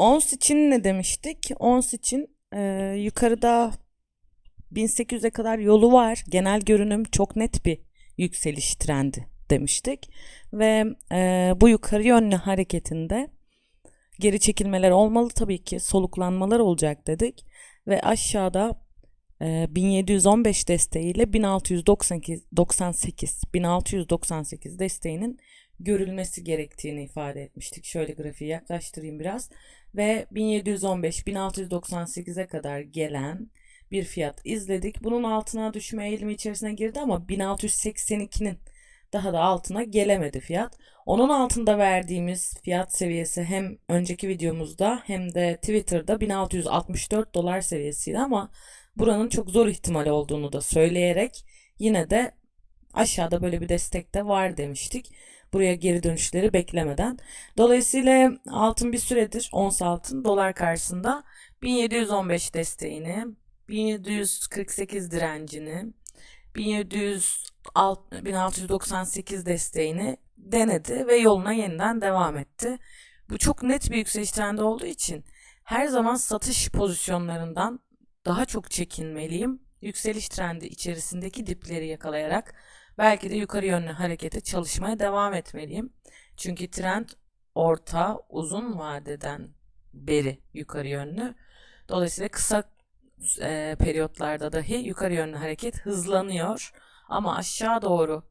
Ons için ne demiştik? Ons için e, yukarıda 1800'e kadar yolu var. Genel görünüm çok net bir yükseliş trendi demiştik. Ve e, bu yukarı yönlü hareketinde geri çekilmeler olmalı tabii ki soluklanmalar olacak dedik. Ve aşağıda e, 1715 desteğiyle 1698 98 1698 desteğinin görülmesi gerektiğini ifade etmiştik. Şöyle grafiği yaklaştırayım biraz ve 1715 1698'e kadar gelen bir fiyat izledik. Bunun altına düşme eğilimi içerisine girdi ama 1682'nin daha da altına gelemedi fiyat. Onun altında verdiğimiz fiyat seviyesi hem önceki videomuzda hem de Twitter'da 1664 dolar seviyesiydi ama buranın çok zor ihtimal olduğunu da söyleyerek yine de aşağıda böyle bir destek de var demiştik. Buraya geri dönüşleri beklemeden. Dolayısıyla altın bir süredir ons altın dolar karşısında 1715 desteğini, 1748 direncini, 1700 1698 desteğini denedi ve yoluna yeniden devam etti. Bu çok net bir yükseliş trendi olduğu için her zaman satış pozisyonlarından daha çok çekinmeliyim. Yükseliş trendi içerisindeki dipleri yakalayarak belki de yukarı yönlü harekete çalışmaya devam etmeliyim. Çünkü trend orta uzun vadeden beri yukarı yönlü. Dolayısıyla kısa e, periyotlarda dahi yukarı yönlü hareket hızlanıyor. Ama aşağı doğru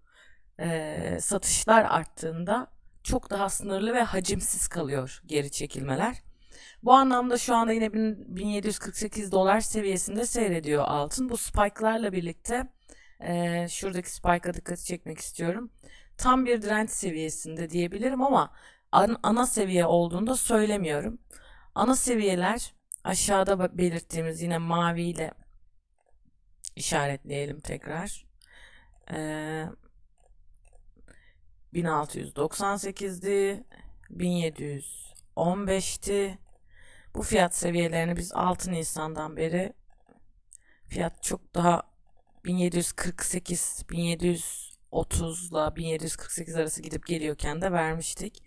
e, satışlar arttığında çok daha sınırlı ve hacimsiz kalıyor geri çekilmeler. Bu anlamda şu anda yine 1748 dolar seviyesinde seyrediyor altın. Bu spike'larla birlikte e, şuradaki spike'a dikkat çekmek istiyorum. Tam bir direnç seviyesinde diyebilirim ama an, ana seviye olduğunda söylemiyorum. Ana seviyeler aşağıda belirttiğimiz yine maviyle işaretleyelim tekrar. Ee, 1698'di, 1715'ti. Bu fiyat seviyelerini biz 6 Nisan'dan beri fiyat çok daha 1748, 1730 ile 1748 arası gidip geliyorken de vermiştik.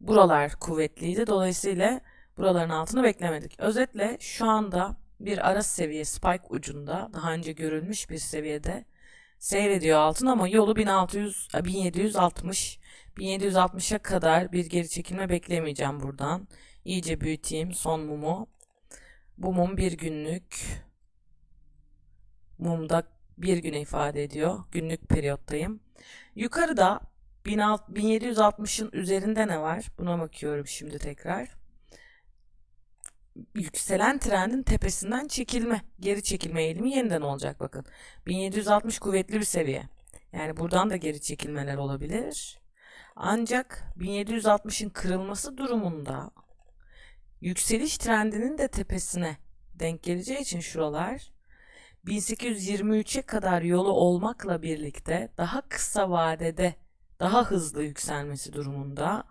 Buralar kuvvetliydi. Dolayısıyla buraların altını beklemedik. Özetle şu anda bir ara seviye spike ucunda daha önce görülmüş bir seviyede seyrediyor altın ama yolu 1600 1760 1760'a kadar bir geri çekilme beklemeyeceğim buradan. İyice büyüteyim son mumu. Bu mum bir günlük. Mumda bir güne ifade ediyor. Günlük periyottayım. Yukarıda 1760'ın üzerinde ne var? Buna bakıyorum şimdi tekrar. Yükselen trendin tepesinden çekilme, geri çekilme eğilimi yeniden olacak bakın. 1760 kuvvetli bir seviye. Yani buradan da geri çekilmeler olabilir. Ancak 1760'ın kırılması durumunda yükseliş trendinin de tepesine denk geleceği için şuralar 1823'e kadar yolu olmakla birlikte daha kısa vadede daha hızlı yükselmesi durumunda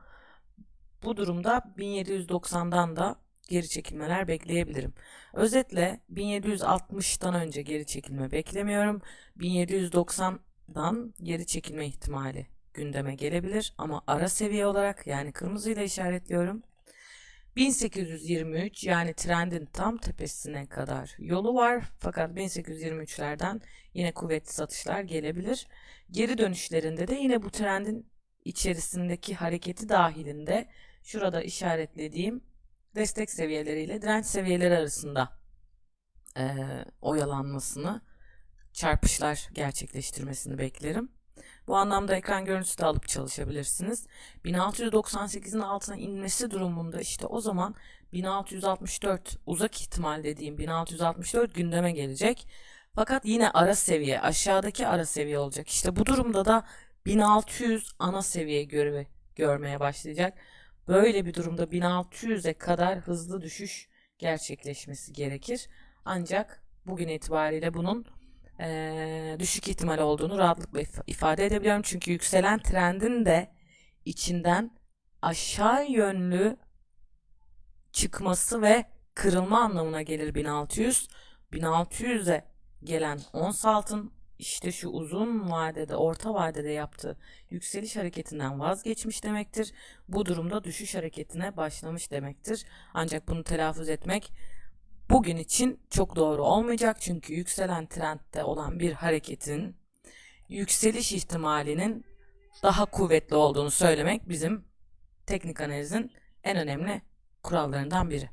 bu durumda 1790'dan da geri çekilmeler bekleyebilirim. Özetle 1760'dan önce geri çekilme beklemiyorum. 1790'dan geri çekilme ihtimali gündeme gelebilir ama ara seviye olarak yani kırmızıyla işaretliyorum. 1823 yani trendin tam tepesine kadar yolu var fakat 1823'lerden yine kuvvetli satışlar gelebilir. Geri dönüşlerinde de yine bu trendin içerisindeki hareketi dahilinde şurada işaretlediğim destek seviyeleriyle direnç seviyeleri arasında e, oyalanmasını, çarpışlar gerçekleştirmesini beklerim. Bu anlamda ekran görüntüsü de alıp çalışabilirsiniz. 1698'in altına inmesi durumunda işte o zaman 1664 uzak ihtimal dediğim 1664 gündeme gelecek. Fakat yine ara seviye aşağıdaki ara seviye olacak. İşte bu durumda da 1600 ana seviye görevi görmeye başlayacak. Böyle bir durumda 1600'e kadar hızlı düşüş gerçekleşmesi gerekir. Ancak bugün itibariyle bunun e, düşük ihtimal olduğunu rahatlıkla ifade edebiliyorum. Çünkü yükselen trendin de içinden aşağı yönlü çıkması ve kırılma anlamına gelir 1600. 1600'e gelen ons altın işte şu uzun vadede, orta vadede yaptığı yükseliş hareketinden vazgeçmiş demektir. Bu durumda düşüş hareketine başlamış demektir. Ancak bunu telaffuz etmek bugün için çok doğru olmayacak çünkü yükselen trendde olan bir hareketin yükseliş ihtimalinin daha kuvvetli olduğunu söylemek bizim teknik analizin en önemli kurallarından biri.